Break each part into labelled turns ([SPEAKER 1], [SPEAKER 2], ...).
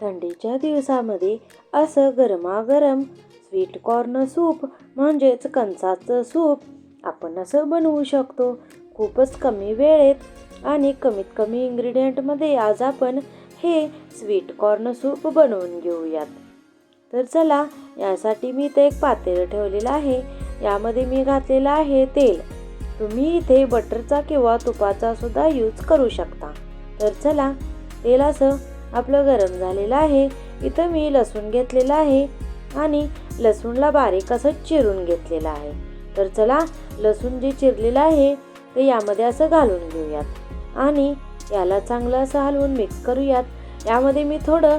[SPEAKER 1] थंडीच्या दिवसामध्ये असं गरमागरम स्वीट कॉर्न सूप म्हणजेच कणसाचं सूप आपण असं बनवू शकतो. खूपच कमी वेळेत आणि कमीत कमी इन्ग्रेडियंटमध्ये आज आपण हे स्वीट कॉर्न सूप बनवून घेऊयात. तर चला यासाठी मी इथे एक पातेलं ठेवलेलं आहे. यामध्ये मी घातलेलं आहे तेल. तुम्ही इथे बटरचा किंवा तुपाचा सुद्धा यूज करू शकता. तर चला तेल असं आपलं गरम झालेलं आहे. इथं मी लसूण घेतलेलं आहे आणि लसूणला बारीक असं चिरून घेतलेलं आहे. तर चला लसूण जे चिरलेलं आहे ते यामध्ये असं घालून घेऊयात. आणि याला चांगलं असं हलवून मिक्स करूयात. यामध्ये मी थोडं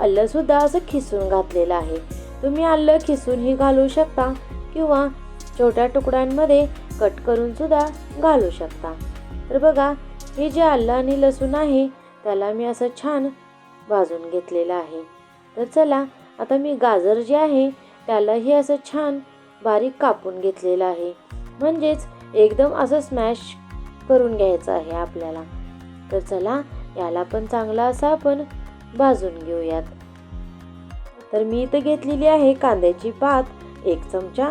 [SPEAKER 1] आल्लंसुद्धा असं खिसून घातलेलं आहे. तुम्ही आलं खिसूनही घालू शकता किंवा छोट्या तुकड्यांमध्ये कट करूनसुद्धा घालू शकता. तर बघा हे जे आलं आणि लसूण आहे त्याला मी असं छान भाजून घेतलेलं आहे. तर चला आता मी गाजर जे आहे त्यालाही असं छान बारीक कापून घेतलेलं आहे. म्हणजेच एकदम असं स्मॅश करून घ्यायचं आहे आपल्याला. तर चला याला पण चांगला असा आपण भाजून घेऊयात. तर मी इथं घेतलेली आहे कांद्याची पात एक चमचा.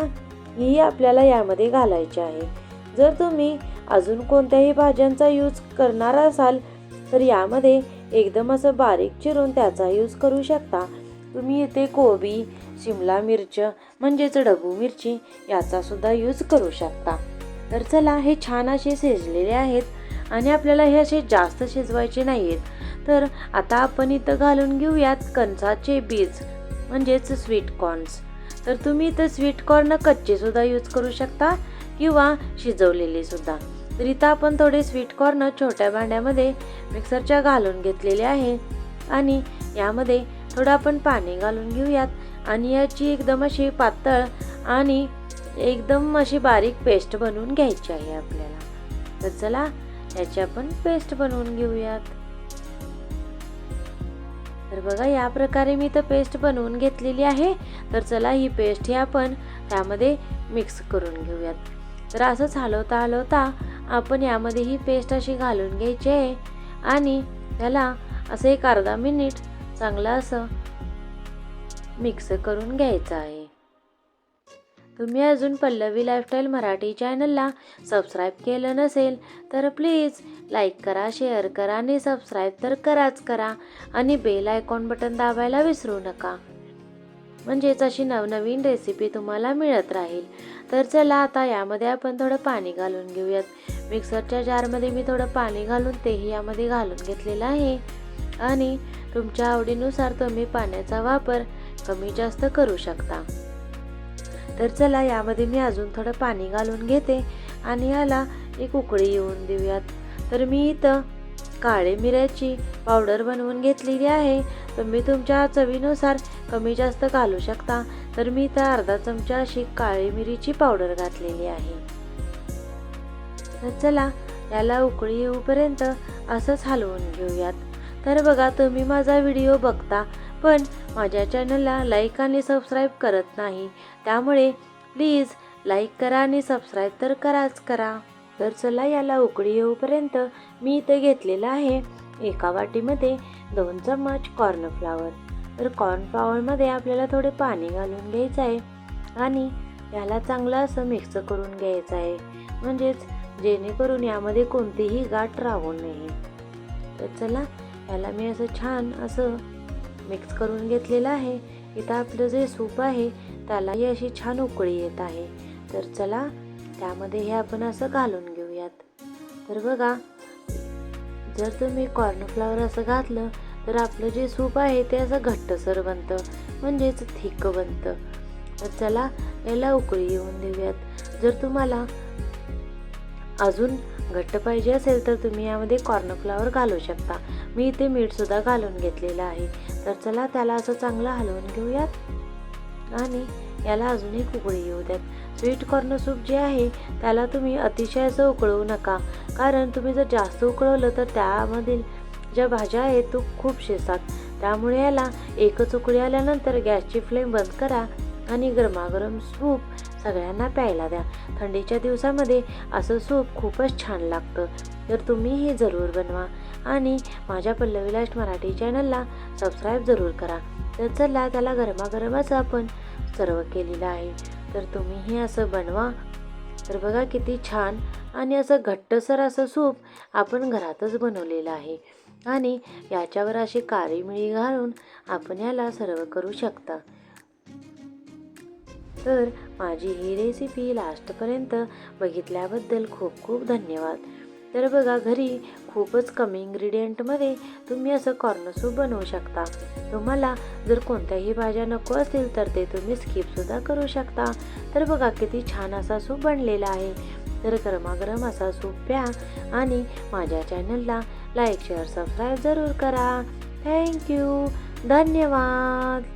[SPEAKER 1] ही आपल्याला यामध्ये घालायची आहे. जर तुम्ही अजून कोणत्याही भाज्यांचा यूज करणार असाल तर यामध्ये एकदम असं बारीक चिरून त्याचा यूज करू शकता. तुम्ही इथे कोबी शिमला मिरच म्हणजेच डबू मिरची याचासुद्धा यूज करू शकता. तर चला हे छान असे शिजलेले आहेत आणि आपल्याला हे असे जास्त शिजवायचे नाही आहेत तर आता आपण इथं घालून घेऊयात कणसाचे बीज म्हणजेच स्वीट कॉर्न्स तर तुम्ही इथं स्वीट कॉर्न कच्चेसुद्धा यूज करू शकता किंवा शिजवलेले रिता तर आपण थोडे स्वीट कॉर्न छोट्या भांड्यामध्ये मिक्सरच्या घालून घेतलेले आहे. आणि यामध्ये थोडं आपण पाणी घालून घेऊयात. आणि याची एकदम अशी पातळ आणि एकदम अशी बारीक पेस्ट बनवून घ्यायची आहे आपल्याला. तर चला याची आपण पेस्ट बनवून घेऊयात. तर बघा या प्रकारे मी तर पेस्ट बनवून घेतलेली आहे. तर चला ही पेस्ट ही आपण त्यामध्ये मिक्स करून घेऊयात. तर असंच हलवता हलवता आपण यामध्ये ही पेस्ट अशी घालून घ्यायची आहे. आणि त्याला असं एक अर्धा मिनिट चांगलं असं मिक्स करून घ्यायचं आहे. तुम्ही अजून पल्लवी लाईफस्टाईल मराठी चॅनलला सबस्क्राईब केलं नसेल तर प्लीज लाईक करा शेअर करा आणि सबस्क्राईब तर कराच करा. आणि बेल आयकॉन बटन दाबायला विसरू नका. म्हणजेच अशी नवनवीन रेसिपी तुम्हाला मिळत राहील. तर चला आता यामध्ये आपण थोडं पाणी घालून घेऊयात. मिक्सरच्या जारमध्ये मी थोडं पाणी घालून तेही यामध्ये घालून घेतलेलं आहे. आणि तुमच्या आवडीनुसार तुम्ही पाण्याचा वापर कमी जास्त करू शकता. तर चला यामध्ये मी अजून थोडं पाणी घालून घेते आणि याला एक उकळी येऊन देऊयात. तर मी इथं काळे मिऱ्याची पावडर बनवून घेतलेली आहे. तुम्ही तुमच्या चवीनुसार कमी जास्त घालू शकता. तर मी इथं अर्धा चमचा अशी काळी मिरीची पावडर घातलेली आहे. तर चला याला उकळी येऊपर्यंत असंच हलवून घेऊयात. तर बघा तुम्ही माझा व्हिडिओ बघता पण माझ्या चॅनलला लाईक आणि सबस्क्राईब करत नाही. त्यामुळे प्लीज लाईक करा आणि सबस्क्राईब तर कराच करा. तर चला याला उकळी येऊपर्यंत मी इथे घेतलेलं आहे एका वाटीमध्ये दोन चम्मच कॉर्नफ्लावर तर कॉर्नफ्लावरमध्ये आपल्याला थोडे पाणी घालून घ्यायचं आहे आणि याला चांगलं असं मिक्स करून घ्यायचं आहे. म्हणजेच जेणेकरून यामध्ये कोणतीही गाठ राहू नये. तर चला याला मी असं छान असं मिक्स करून घेतलेलं आहे. इथं आपलं जे सूप आहे त्यालाही अशी छान उकळी येत आहे. तर चला त्यामध्ये हे आपण असं घालून घेऊयात. तर बघा जर तुम्ही कॉर्नफ्लावर असं घातलं तर आपलं जे सूप आहे ते असं घट्टसर बनतं म्हणजेच थिक बनतं. तर चला याला उकळी येऊन देऊयात. जर तुम्हाला अजून घट्ट पाहिजे असेल तर तुम्ही यामध्ये कॉर्नफ्लावर घालू शकता. मी इथे मीठसुद्धा घालून घेतलेलं आहे. तर चला त्याला असं चांगलं हलवून घेऊयात. आणि याला अजूनही उकळी येऊ द्यात. स्वीट कॉर्न सूप जे आहे त्याला तुम्ही अतिशय असं उकळवू नका. कारण तुम्ही जर जास्त उकळवलं तर त्यामधील ज्या भाज्या आहेत तो खूप शिजतात. त्यामुळे याला एकच उकळी आल्यानंतर गॅसची फ्लेम बंद करा आणि गरमागरम सूप सगळ्यांना प्यायला द्या. थंडीच्या दिवसामध्ये असं सूप खूपच छान लागतं. तर तुम्ही हे जरूर बनवा. आणि माझ्या पल्लवी लास्ट मराठी चॅनलला सबस्क्राईब जरूर करा. तर चला त्याला गरमागरमच आपण सर्व केलेलं आहे. तर तुम्हीही असं बनवा. तर बघा किती छान आणि असं घट्टसर असं सूप आपण घरातच बनवलेलं आहे. आणि याच्यावर अशी काळी मिळी घालून आपण याला सर्व करू शकता. तर माझी ही रेसिपी लास्टपर्यंत बघितल्याबद्दल खूप खूप धन्यवाद. तर बघा घरी खूपच कमी इन्ग्रेडियंटमध्ये तुम्ही असं कॉर्न सूप बनवू शकता. तुम्हाला जर कोणत्याही भाज्या नको असतील तर ते तुम्ही स्किपसुद्धा करू शकता. तर बघा किती छान असा सूप बनलेला आहे. तर गरमागरम असा सूप प्या आणि माझ्या चॅनलला लाईक शेअर सबस्क्राईब जरूर करा. थँक्यू धन्यवाद.